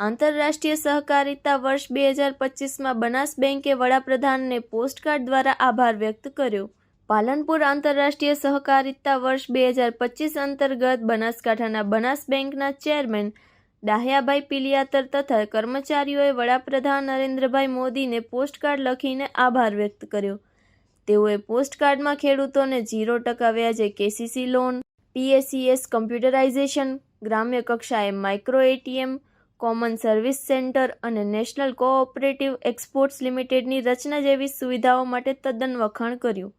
આંતરરાષ્ટ્રીય સહકારિતા વર્ષ બે હજાર પચીસમાં બનાસ બેંકે વડાપ્રધાનને પોસ્ટકાર્ડ દ્વારા આભાર વ્યક્ત કર્યો. પાલનપુર આંતરરાષ્ટ્રીય સહકારિતા વર્ષ બે હજાર પચીસ અંતર્ગત બનાસકાંઠાના બનાસ બેંકના ચેરમેન ડાહ્યાભાઈ પિલિયાતર તથા કર્મચારીઓએ વડાપ્રધાન નરેન્દ્રભાઈ મોદીને પોસ્ટકાર્ડ લખીને આભાર વ્યક્ત કર્યો. તેઓએ પોસ્ટકાર્ડમાં ખેડૂતોને ઝીરો ટકા વ્યાજે કેસીસી લોન, પીએસીએસ કમ્પ્યુટરાઇઝેશન, ગ્રામ્ય કક્ષાએ micro ATM common service centre અને નેશનલ કોઓપરેટિવ એક્સપોર્ટ્સ લિમિટેડની રચના જેવી સુવિધાઓ માટે તદ્દન વખાણ કર્યું.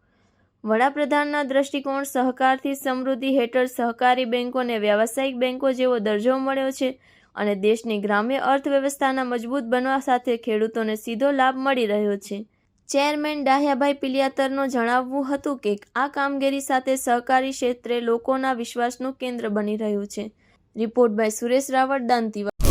વડાપ્રધાનના દ્રષ્ટિકોણ સહકારથી સમૃદ્ધિ હેઠળ સહકારી બેંકોને વ્યાવસાયિક બેન્કો જેવો દરજ્જો મળ્યો છે અને દેશની ગ્રામ્ય અર્થવ્યવસ્થાના મજબૂત બનવા સાથે ખેડૂતોને સીધો લાભ મળી રહ્યો છે. ચેરમેન ડાહ્યાભાઈ પિલિયાતરનું જણાવવું હતું કે આ કામગીરી સાથે સહકારી ક્ષેત્રે લોકોના વિશ્વાસનું કેન્દ્ર બની રહ્યું છે. Report by Suresh Raval Dantiwa